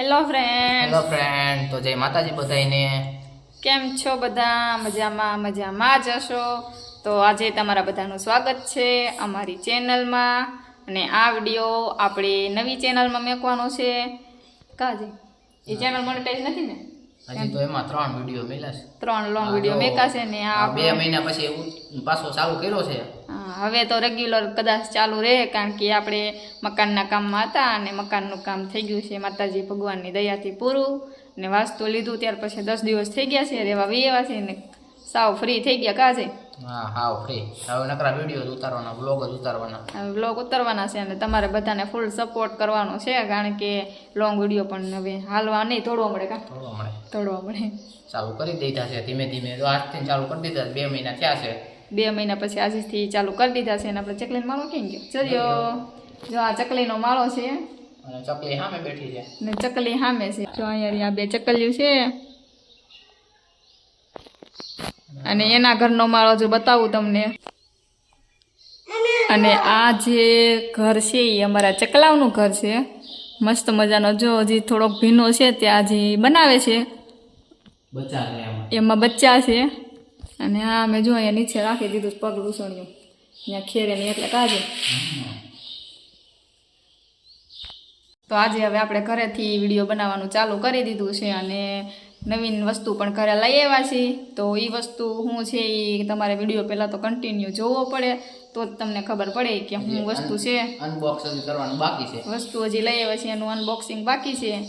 Hello friend hello friend તો જય માતાજી બધાને કેમ છો બધા? મજામાં મજામાં જ હશો? તો આજે તમારા બધાનું સ્વાગત છે અમારી ચેનલમાં. અને આ વીડિયો આપણે નવી ચેનલમાં મેકવાનો છે. કાજે એ ચેનલ મોનેટાઈઝ નથી ને? હજી તો એમાં ત્રણ વીડિયો મેલા છે. ત્રણ લોંગ વીડિયો તો મેકાશે ને આ બે મહિના પછી એવું પાછો ચાલુ કર્યો છે. હવે તો રેગ્યુલર કદાચ ચાલુ રહે કારણ કે આપણે મકાનના કામમાં હતા અને મકાનનું કામ થઈ ગયું છે. માતાજી ભગવાનની દયાથી પૂરું ને વાસ્તુ લીધું ત્યાર પછી દસ દિવસ થઈ ગયા છે રેવા વી એવા છે ને સાવ ફ્રી થઈ ગયા કાજે. હા હાવ ફ્રી હવે નકરા વીડિયો જ ઉતારવાના બ્લોગ જ ઉતારવાના. હવે બ્લોગ ઉતરવાના છે અને તમારે બધાને ફૂલ સપોર્ટ કરવાનો છે કારણ કે લોંગ વીડિયો પણ હવે હાલવા નહીં તોડવા મળે કા? થોડો મળે તોડવા મળે ચાલુ કરી દીધા છે ધીમે ધીમે. તો આજથી ચાલુ કરી દીધા બે મહિના થયા છે. બે મહિના પછી આજથી ચાલુ કરી દીધા છે અને આપણે ચકલીનો માળો કેમ ગયો? ચલ્યો. જો આ ચકલીનો માળો છે અને ચકલી સામે બેઠી છે. ને ચકલી સામે છે. જો અહીંયા આ બે ચકલીઓ છે. અને એના ઘરનો માળો જો બતાવું તમને. અને આ જે ઘર છે એ અમારા ચકલાવનું ઘર છે. મસ્ત મજાનો. જો હજી થોડોક ભીનો છે ત્યાં હજી બનાવે છે. એમાં. બચ્ચા છે. અને આ મેં જો અહીંયા નીચે રાખી દીધું પગ લૂસણ્યું અહીંયા ખેરે ને એટલે કાજે. તો આજે હવે આપણે ઘરેથી વીડિયો બનાવવાનું ચાલુ કરી દીધું છે અને નવીન વસ્તુ પણ ઘરે લઈ આવ્યા છીએ. તો એ વસ્તુ શું છે એ તમારે વીડિયો પહેલાં તો કન્ટિન્યુ જોવો પડે. તો જ તમને ખબર પડે કે શું વસ્તુ છે. કરવાનું બાકી છે. વસ્તુ હજી લઈ આવ્યા છે એનું અનબોક્સિંગ બાકી છે.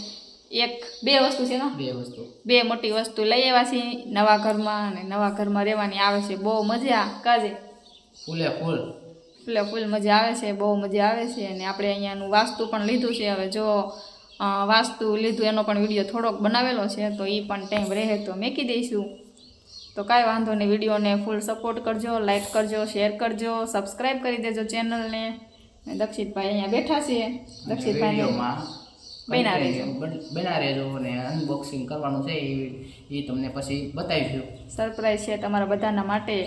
એક બે વસ્તુ છે ને? બે વસ્તુ. બે મોટી વસ્તુ લઈ આવ્યા છે નવા ઘરમાં અને નવા ઘરમાં રહેવાની આવે છે બહુ મજા. કાજે? ફૂલે ફૂલ. ફૂલે ફૂલ મજા આવે છે બહુ મજા આવે છે. અને આપણે અહીંયાનું વાસ્તુ પણ લીધું છે. હવે જો વાસ્તુ લીધું એનો પણ વીડિયો થોડોક બનાવેલો છે તો એ પણ ટાઈમ રહે તો મેકી દઈશું. તો કાંઈ વાંધો નહીં વિડીયોને ફૂલ સપોર્ટ કરજો લાઇક કરજો શેર કરજો સબસ્ક્રાઈબ કરી દેજો ચેનલને દક્ષિતભાઈ અહીંયા બેઠા છે. દક્ષિતભાઈ બના રહેજો અને અનબોક્સિંગ કરવાનું છે એ એ તમને પછી બતાવીશું. સરપ્રાઈઝ છે તમારા બધાના માટે.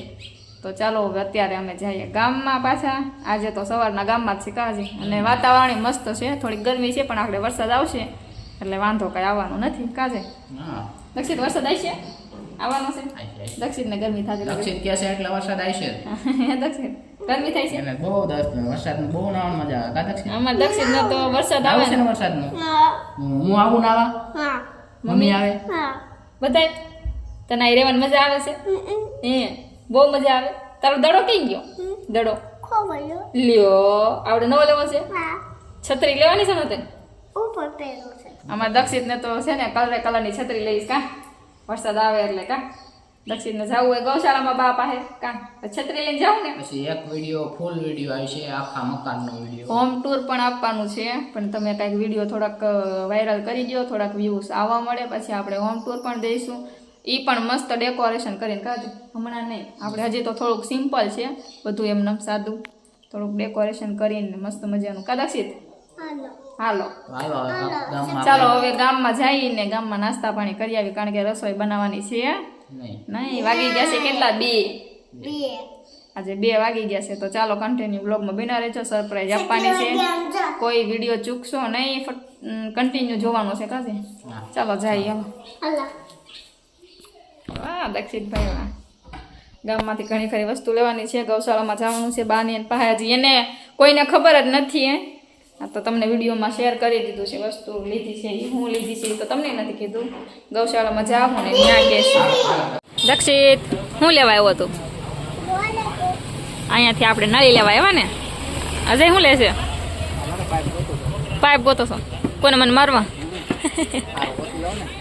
તો ચાલો હવે અત્યારે અમે જઈએ ગામમાં પાછા. આજે તો સવારના ગામમાં જ છે અને વાતાવરણ મસ્ત છે. થોડીક ગરમી છે પણ આપણે વરસાદ આવશે. એટલે વાંધો કાંઈ આવવાનો નથી. કાજે દક્ષિત દક્ષિણ વરસાદ આવશે આવવાનો છે? દક્ષિણ જાય. ગરમી થતી લાગે દક્ષિણ કે છે? એટલે વરસાદ આવશે દક્ષિત દક્ષિણ. ગરમી થાય છે? બહુ બહુ નાવાની મજા આવે. કા દક્ષિણ? અમારે દક્ષિણનો તો વરસાદ આવે છે ને ને વરસાદનું? હું. આવું નાવા? મમ્મી આવે? બધાય? તને રહેવાની મજા આવે છે? હે. બહુ મજા આવે. તારો દડો કઈ ગયો? દડો. લ્યો. આવડે નવો લેવો છે છત્રી લેવાની છે ને તે દક્ષિત ને તો છે ને કલરે કલરની છત્રી લઈશ કા? વરસાદ આવે એટલે કા? દક્ષિતને જવું હોય ગૌશાળામાં બા પાસે કા? છત્રી લઈને જાવ ને? પછી એક વીડિયો ફૂલ વીડિયો આવશે આખા મકાનનો વીડિયો હોમ ટૂર પણ આપવાનું છે પણ તમે કાંઈક વીડિયો થોડાક વાયરલ કરી દો થોડાક વ્યૂઝ આવવા મળે પછી આપણે હોમ ટૂર પણ દઈશું. એ પણ મસ્ત ડેકોરેશન કરીને કાઢે હમણાં નહીં. આપણે હજી તો થોડુંક સિમ્પલ છે. બધું એમને સાદું. થોડુંક ડેકોરેશન કરીને મસ્ત મજાનું. કદાચિત? હાલો. ચાલો હવે ગામમાં જઈને ગામમાં નાસ્તા પાણી કરી આવી કારણ કે રસોઈ બનાવવાની છે. નહીં. નહીં વાગી ગયા છે કેટલા? બે. આજે બે વાગી ગયા છે તો ચાલો કન્ટિન્યુ બ્લોગમાં બિના રહેજો. સરપ્રાઈઝ આપવાની છે. કોઈ વીડિયો ચૂકશો નહીં કન્ટિન્યુ જોવાનો છે કાજે ચાલો જઈએ. હાલો. વાહ દક્ષિતભાઈ વાહ ગામમાંથી ઘણી ખરી વસ્તુ લેવાની છે, ગૌશાળામાં જવાનું છે, બાની અને પહાજી એને કોઈને ખબર જ નથી એ આ તો તમને વિડીયોમાં શેર કરી દીધું છે, વસ્તુ લીધી છે એ હું લીધી છે તો તમને નથી કીધું. ગૌશાળામાં જાઉં ને ત્યાં કહેશું દક્ષિત, હું લેવા આવ્યો હતો અહીંયાથી આપણે નળી લેવા આવ્યા ને? અજય શું લેશે પાઇપ ગોતો છો. કોને મને મારવા?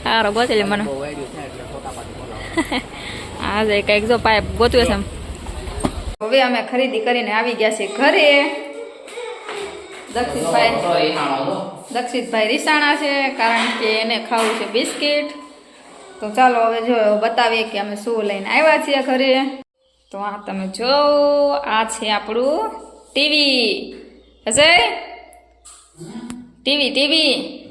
સારો ગોતી લે મને. હા જે કંઈક જો પાઇપ ગોતવે છે હવે અમે ખરીદી કરીને આવી ગયા છે ઘરે. દક્ષિતભાઈ. દક્ષિતભાઈ રીસાણા છે કારણ કે એને ખાવું છે બિસ્કિટ. તો ચાલો હવે જો બતાવીએ કે અમે શું લઈને આવ્યા છીએ ઘરે. તો આ તમે જો આ છે આપણું ટીવી. અજય? TV TV.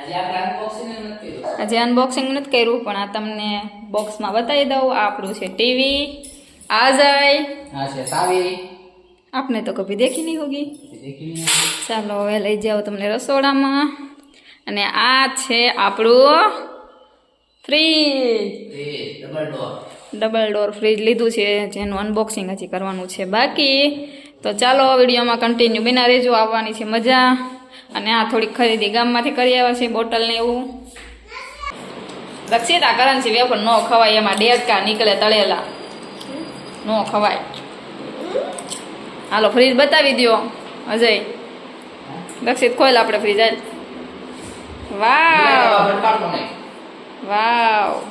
આજે અનબોક્સિંગ નથી કર્યું. પણ આ તમને બોક્સમાં બતાવી દઉં આ આપણું છે ટીવી આ જાય. આપને તો કભી દેખી નહીં હોગી. ચાલો હવે લઈ જાઓ તમને રસોડામાં. અને આ છે આપણું ફ્રીજ ડબલ ડોર ફ્રીજ લીધું છે જેનું અનબોક્સિંગ હજી કરવાનું છે બાકી. તો ચાલો વિડીયોમાં કન્ટિન્યુ બિના રેજો આવવાની છે મજા. અને આ થોડીક ખરીદી ગામમાંથી કરી આવ્યા છે બોટલ ને એવું. રક્ષિતા આ છે વેફર ન ખવાય, એમાં ડેટકા નીકળે તળેલા. ન ખવાય. હાલો, ફ્રીજ બતાવી દ્યો, અજય. દક્ષિત ખોલ આપણે ફ્રીજ આજ વાવ. વાવ.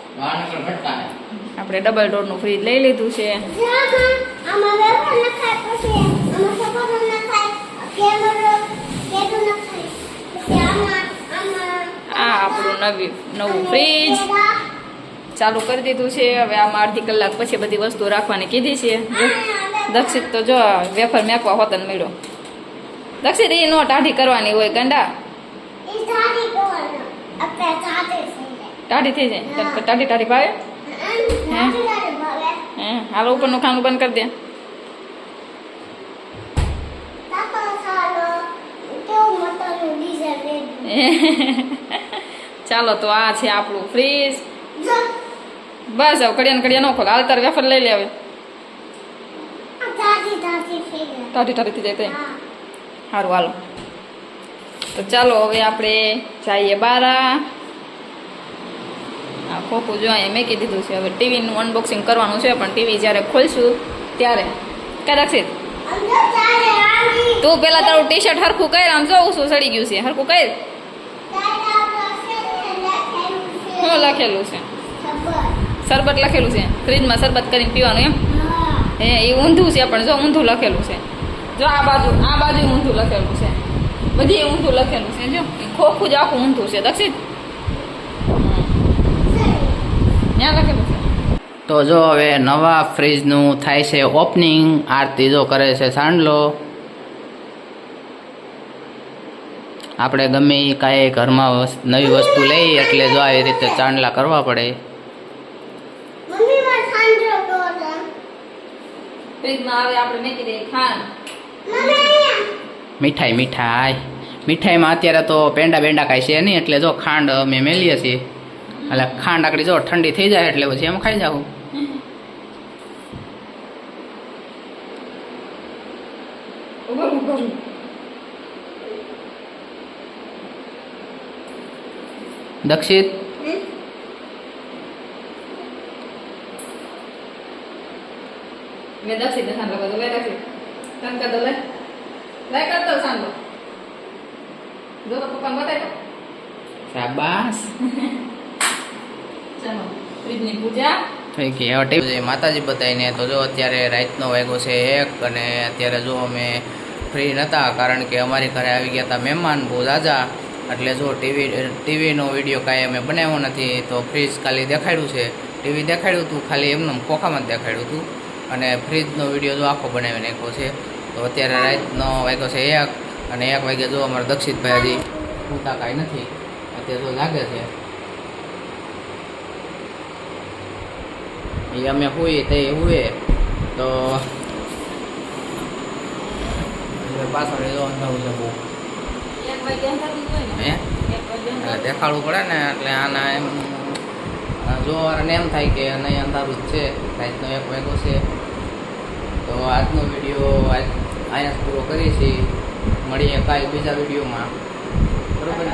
આપણે ડબલ ડોરનું ફ્રીજ લઈ લીધું છે આ આપણું નવી નવું ફ્રીજ ચાલુ કરી દીધું છે. હવે આમાં અડધી કલાક પછી બધી વસ્તુ રાખવાની કીધી છે. દક્ષિત તો જો વેફર મેકવા હોતન મળ્યો દક્ષિત એ નો ટાઢી કરવાની હોય ગાંડા. ટાઢી થઈ જાય. તને ટાઢી ટાઢી ભાવે? હે? હાલો ઉપરનું ખાનું બંધ કરી દે. ચાલો તો આ છે આપણું ફ્રીજ બસ હવે કડિયા કડિયા ન ખોલ. હાલ તાર વેફર લઈ લે હવે. ટાઢી ટાઢી થઈ જાય સારું હાલો. તો ચાલો હવે આપણે જઈએ બારા. આ ખોખું જો અહીંયા મેકી દીધું છે. હવે ટીવીનું અનબોક્સિંગ કરવાનું છે પણ ટીવી જ્યારે ખોલશું ત્યારે. ક્યાં રાખશે? તું પેલા તારું ટી શર્ટ હરખું કર આમ જોઉં શું સડી ગયું છે. હરખું કર શું લખેલું છે. શરબત લખેલું છે. ફ્રીજમાં શરબત કરીને પીવાનું એમ? હે. એ ઊંધું છે પણ જો ઊંધું લખેલું છે. જો આ બાજુ આ બાજુ ઊંધું લખેલું છે. બધી ઊંધું લખેલું છે જો. ખોખું જ આખું ઊંધું છે દક્ષિત ત્યાં લખેલું છે. તો જો હવે નવા ફ્રીજનું થાય છે ઓપનિંગ આરતી જો કરે છે સાંડલો. આપણે ગમે એ કાંઈ ઘરમાં વસ- નવી વસ્તુ લઈ એટલે જો આવી રીતે ચાંદલા કરવા પડે. મીઠાઈ મીઠાઈ. મીઠાઈમાં અત્યારે તો પેંડા બેંડા કાંઈ છે નહીં એટલે જો ખાંડ અમે મેલીએ છીએ. એટલે ખાંડ આકડી જો ઠંડી થઈ જાય એટલે પછી એમ ખાઈ જાઉં ઉભર ઉભર દક્ષિત. મેં દક્ષિત સાંભળો બધું લે દક્ષિત તને કર દો લે લે કર દો સાંભળો. જો પપ્પા બતાવી દો શાબાશ. ચાલો ફ્રીજની પૂજા. થઈ ગઈ. હવે ટીવી માતાજી બતાવીને તો જો અત્યારે રાતનો વાગ્યો છે એક અને અત્યારે જો અમે ફ્રી નહોતા કારણ કે અમારી ઘરે આવી ગયા હતા મહેમાન બહુ ઝાઝા એટલે જો ટીવી ટીવીનો વીડિયો કાંઈ અમે બનાવ્યો નથી, તો ફ્રીજ ખાલી દેખાડ્યું છે. ટીવી દેખાડ્યું હતું ખાલી એમને ખોખામાં જ દેખાડ્યું હતું અને ફ્રીજનો વીડિયો જો આખો બનાવી નાખ્યો છે, તો અત્યારે રાતનો વાગ્યો છે એક, અને એક વાગે જો અમારા દક્ષિતભાઈ હજી પૂતા કાંઈ નથી, અત્યારે જો લાગે છે. એ અમે હોઈએ તે હુએ તો પાછળ જો અંધારું છે બહુ. એટલે દેખાડવું પડે ને એટલે આના એમ જોવાને એમ થાય કે નહીં અંધારું જ છે રાતનો એક વાગ્યો છે. તો આજનો વીડિયો આજ અહીંયા પૂરો કરીએ છીએ. મળીએ કાલે બીજા વિડીયોમાં. બરોબર ને?